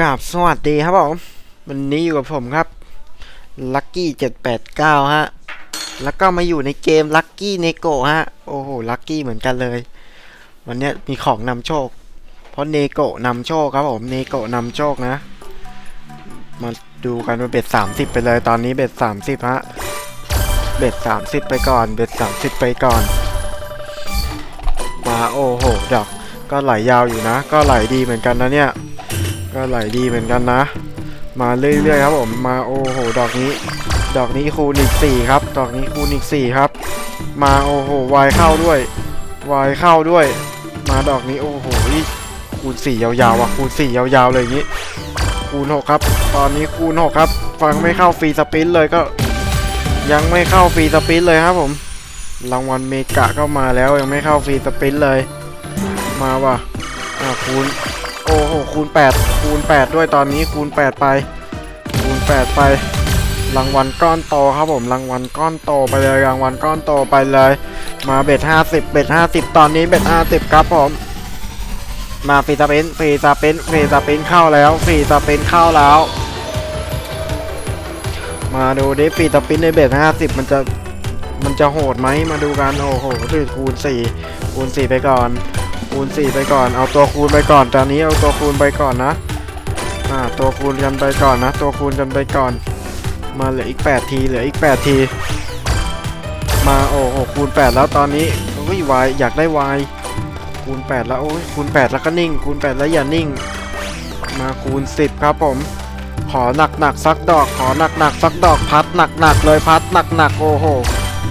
กราบสวัสดีครับผมวันนี้อยู่กับผมครับลัคกี้เจ็ดแปดเก้าฮะ แล้วก็มาอยู่ในเกมลัคกี้เนโกฮะ โอ้โหลัคกี้เหมือนกันเลย วันนี้มีของนำโชค เพราะเนโกนำโชคครับผมเนโกนำโชคนะ มาดูกันว่าเบ็ดสามสิบไปเลยตอนนี้เบ็ดสามสิบฮะ เบ็ดสามสิบไปก่อน เบ็ดสามสิบไปก่อน มาโอ้โหดอก ก็ไหลยาวอยู่นะ ก็ไหลดีเหมือนกันนะเนี่ย ก็ไหลดีเหมือนกันนะ มาเรื่อยๆครับผมมาโอ้โหดอกนี้ ดอกนี้คูณอีกสี่ครับ ดอกนี้คูณอีกสี่ครับ มาโอ้โหวายเข้าด้วยวายเข้าด้วย มาดอกนี้โอ้โหคูณสี่ยาวๆอะคูณสี่ยาวๆเลยอย่างนี้ คูณหกครับ ตอนนี้คูณหกครับ ฟังไม่เข้าฟรีสปินเลยก็ ยังไม่เข้าฟรีสปินเลยครับผมรางวัลเมกะก็มาแล้วยังไม่เข้าฟรีสปินเลย มาว่ะอ่าคูณ โอ้โหคูณ 8 คูณ 8 ด้วยตอนนี้คูณ 8 ไป คูณ 8 ไป รางวัลก้อนโตครับผมรางวัลก้อนโตไปเลยรางวัลก้อนโตไปเลย มาเบ็ด50 เบ็ด50 ตอนนี้เบ็ด50 ครับผม มาฟรีสเปนฟรีสเปนฟรีสเปนเข้าแล้วฟรีสเปนเข้าแล้ว มาดูดิฟรีสเปนในเบ็ด50 มันจะมันจะโหดไหมมาดูกันโอ้โหคูณ4คูณ4ไปก่อน คูณ4ไปก่อน เอาตัวคูณไปก่อนตอนนี้เอาตัวคูณไปก่อนนะ อ่า ตัวคูณกันไปก่อนนะ ตัวคูณกันไปก่อน มาเหลืออีก 8 ที เหลืออีก 8 ที มาโอ้โหคูณ 8 แล้วตอนนี้อุ้ยวายอยากได้วายคูณ 8 แล้วโอ้ยคูณ 8 แล้วก็นิ่ง คูณ 8 แล้วอย่านิ่ง มาคูณ 10 ครับผม ขอหนักหนักๆสักดอก ขอหนักหนักๆสักดอก พัดหนักหนักเลย พัดหนักหนักโอ้โห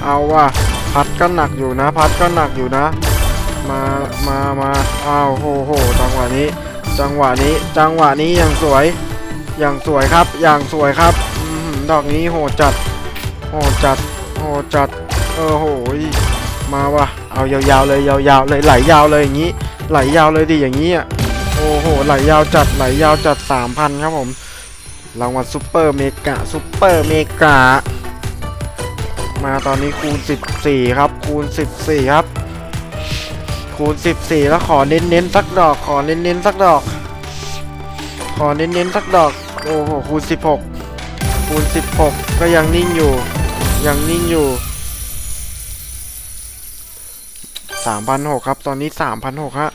เอาว่ะ พัดก็หนักอยู่นะ พัดก็หนักอยู่นะ มามามาอ้าวโหโหจังหวะนี้ จังหวะนี้จังหวะนี้อย่างสวย อย่างสวยครับ อย่างสวยครับอดอกนี้โหจัดโหจัดโหจัดเออโหยมาว่ะเอายาวๆเลยยาวๆเลยไหลยาวเลยอย่างนี้ ไหลยาวเลยดิอย่างนี้อะโอ้โหไหลยาวจัดไหลยาวจัด3,000ครับผมรางวัลซุปเปอร์เมกะซุปเปอร์เมกะมาตอนนี้คูณ 14 ครับ คูณ 14 ครับ คูณ14 แล้วขอเน้นๆสักดอก ขอเน้นๆสักดอก ขอเน้นๆสักดอก โอ้โห คูณ 16 คูณ 16 ก็ยังนิ่งอยู่ ยังนิ่งอยู่ 3,600 ครับ ตอนนี้ 3,600 ฮะ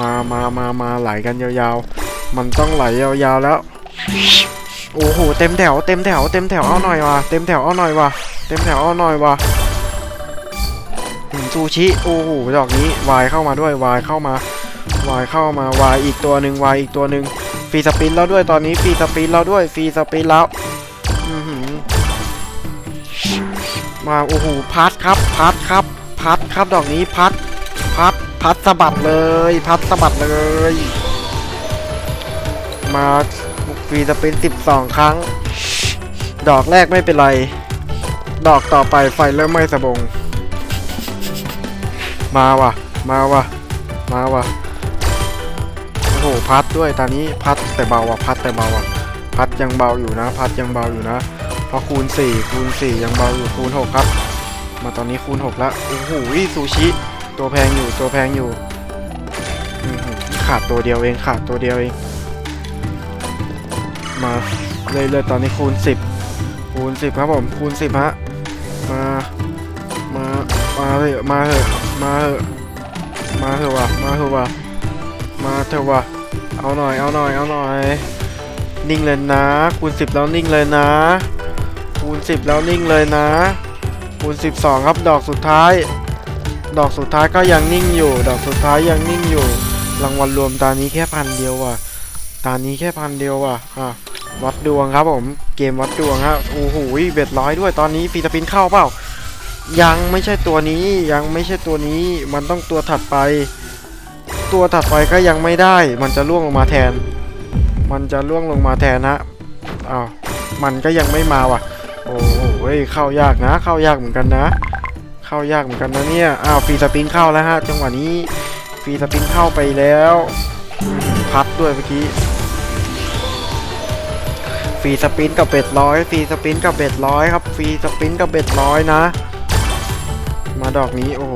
มามามามาไหลกันยาวๆ มันต้องไหลยาวๆแล้ว โอ้โห เต็มแถว เต็มแถว เต็มแถว เอาหน่อยว่ะ เต็มแถว เอาหน่อยว่ะ เต็มแถว เอาหน่อยว่ะ ซูชิ โอ้โห ดอกนี้วายเข้ามาด้วยวายเข้ามาวายเข้ามาวายอีกตัวหนึ่งวายอีกตัวหนึ่งฟรีสปินแล้วด้วยตอนนี้ฟรีสปินแล้วด้วยฟรีสปินแล้วมาโอ้โหพัดครับพัดครับ พัดครับดอกนี้พัด พัดพัดสะบัดเลย พัดสะบัดเลย มาฟรีสปิน12 ครั้ง ดอกแรกไม่เป็นไร ดอกต่อไปไฟเริ่มไหม้สะบง มาว่ะ มาว่ะ มาว่ะ โอ้โห พัดด้วย ตอนนี้พัดแต่เบาว่ะ พัดแต่เบาว่ะ พัดยังเบาอยู่นะ พัดยังเบาอยู่นะพราะคูณ 4 คูณ 4 ยังเบาอยู่ คูณ 6 ครับ มาตอนนี้คูณ6แล้วโอ้โหซูชิ ตัวแพงอยู่ ตัวแพงอยู่ ขาดตัวเดียวเอง ขาดตัวเดียวเอง มาเรื่อยๆตอนนี้คูณ 10 คูณ 10 ครับผม คูณ 10 ฮะ มา มา มาเถอะมาเถอะ มาเถอะมาเถอะวะมาเถอะวะมาเถอะวะเอาหน่อย เอาหน่อย เอาหน่อย นิ่งเลยนะ คูณ10แล้วนิ่งเลยนะ คูณ10แล้วนิ่งเลยนะ คูณ12ครับ ดอกสุดท้าย ดอกสุดท้ายก็ยังนิ่งอยู่ ดอกสุดท้ายยังนิ่งอยู่ รางวัลรวมตานี้แค่พันเดียวว่ะ ตานี้แค่พันเดียวว่ะ อะ วัดดวงครับผม เกมวัดดวงฮะ โอ้โหเบ็ดร้อยด้วย ตอนนี้ฟรีสปินเข้าเปล่า ยังไม่ใช่ตัวนี้ยังไม่ใช่ตัวนี้มันต้องตัวถัดไป ตัวถัดไปก็ยังไม่ได้ มันจะล่วงลงมาแทน มันจะล่วงลงมาแทนนะอ้าวมันก็ยังไม่มาว่ะ โอ้โหเฮ้ยเข้ายากนะ เข้ายากเหมือนกันนะ เข้ายากเหมือนกันนะเนี่ยอ้าวฟรีสปินเข้าแล้วฮะจังหวะนี้ฟรีสปินเข้าไปแล้วพัดด้วยเมื่อกี้ฟรีสปินกับเบ็ดร้อยฟรีสปินกับเบ็ดร้อยครับฟรีสปินกับเบ็ดร้อยนะ มาดอกนี้โอ้โห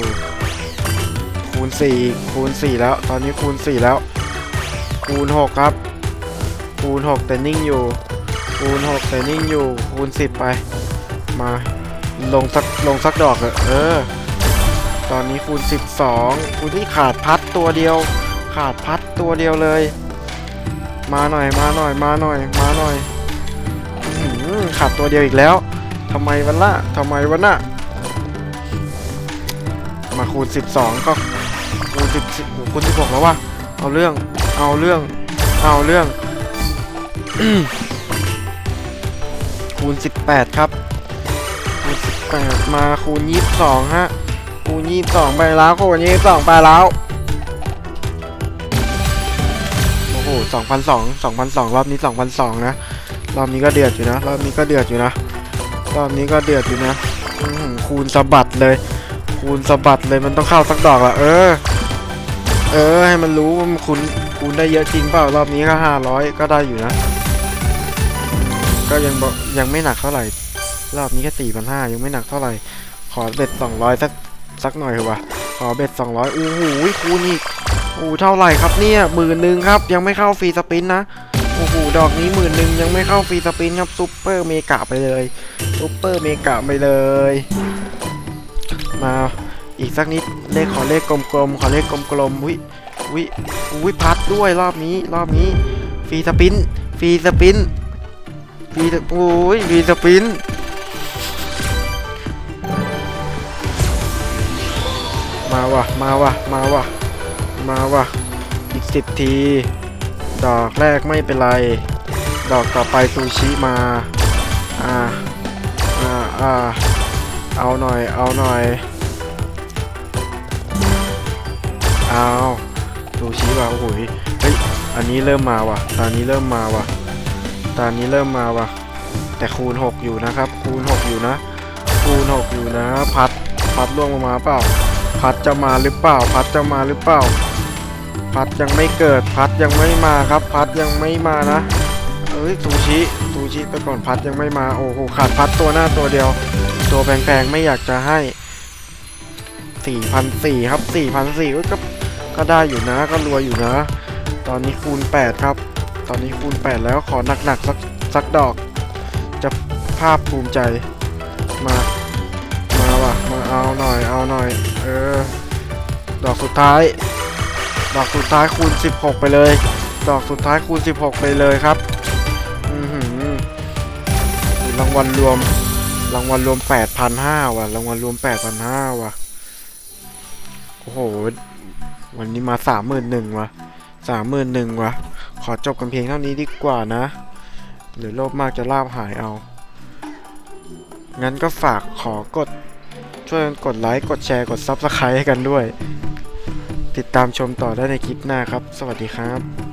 คูณ 4 คูณ 4 แล้ว ตอนนี้คูณ 4 แล้ว คูณ 6 ครับ คูณหกแต่นิ่งอยู่ คูณหกแต่นิ่งอยู่ คูณสิบไป มาลงสักลงสักดอกเถอเออ ตอนนี้คูณ 12 คูณที่ขาดพัดตัวเดียว ขาดพัดตัวเดียวเลย มาหน่อยมาหน่อยมาหน่อยมาหน่อยขาดตัวเดียวอีกแล้วทำไมวันละทำไมวันน่ะ มาคูณ 12 ก็คูณ10คูณ16แล้ววะเอาเรื่องเอาเรื่องเอาเรื่อง คูณ 18 ครับคูณ18 มาคูณ 22 ฮะ คูณ 22 ไปแล้วคูณ22 ไปแล้ว โอ้โห2,002 2,002 รอบนี้ 2,002 นะ รอบนี้ก็เดือดอยู่นะ รอบนี้ก็เดือดอยู่นะ รอบนี้ก็เดือดอยู่นะ คูณสะบัดเลย คูณสะบัดเลยมันต้องเข้าสักดอกละเออ เออ ให้มันรู้ว่ามันคูณคูณได้เยอะจริงเปล่ารอบนี้ก็500ก็ได้อยู่นะ ก็ยังบอกยังไม่หนักเท่าไหร่ รอบนี้แค่สี่พันห้ายังไม่หนักเท่าไหร่ ขอเบ็ดสองร้อยสักสักหน่อยเถอะวะขอเบ็ดสองร้อยอู้หูคูณอีกอู้เท่าไหร่ครับเนี่ยหมื่นหนึ่งครับ ยังไม่เข้าฟรีสปินนะโอ้โหดอกนี้หมื่นหนึ่งยังไม่เข้าฟรีสปินครับซุปเปอร์เมกะไปเลยซุปเปอร์เมกะไปเลย มาอีกสักนิดเลขขอเลขกลมๆขอเลขกลมๆวิวิวิพัดด้วยรอบนี้รอบนี้ฟรีสปินฟรีสปินวีโอ้ยวีสปินมาวะมาวะมาวะมาวะอีกสิบที ดอกแรกไม่เป็นไร ดอกต่อไปซูชิมาอ่าอ่าอ่า เอาหน่อย เอาหน่อย เอาซูชิว่ะโอ้โหเฮ้ย อันนี้เริ่มมาว่ะ ตอนนี้เริ่มมาว่ะ ตอนนี้เริ่มมาว่ะ แต่คูณ 6 อยู่นะครับ คูณ 6 อยู่นะ คูณ 6 อยู่นะ พัด พัดล่วงลงมาเปล่า พัดจะมาหรือเปล่า พัดจะมาหรือเปล่า พัดยังไม่เกิด พัดยังไม่มาครับ พัดยังไม่มานะ เอ้ยซูชิ ซูชิไปก่อนพัดยังไม่มาโอ้โหขาดพัดตัวหน้าตัวเดียว ตัวแพงๆไม่อยากจะให้4,400ครับ4,400ก็ก็ได้อยู่นะก็รวยอยู่นะ ตอนนี้คูณ 8 ครับ ตอนนี้คูณ 8 แล้วขอหนักๆสักสักดอก จะภาพภูมิใจมามาว่ะมาเอาหน่อยเอาหน่อยเออดอกสุดท้าย ดอกสุดท้ายคูณ 16 ไปเลย ดอกสุดท้ายคูณ 16 ไปเลยครับ รางวัลรวม รางวัลรวม8,500ว่ะ รางวัลรวม8,500ว่ะ โอ้โห วันนี้มา31,000ว่ะสามหมื่นหนึ่งว่ะ ขอจบกันเพียงเท่านี้ดีกว่านะ หรือโลภมากจะลาบหายเอา งั้นก็ฝากขอกด ช่วยกดไลค์ กดแชร์ กด Subscribe ให้กันด้วย ติดตามชมต่อได้ในคลิปหน้าครับ สวัสดีครับ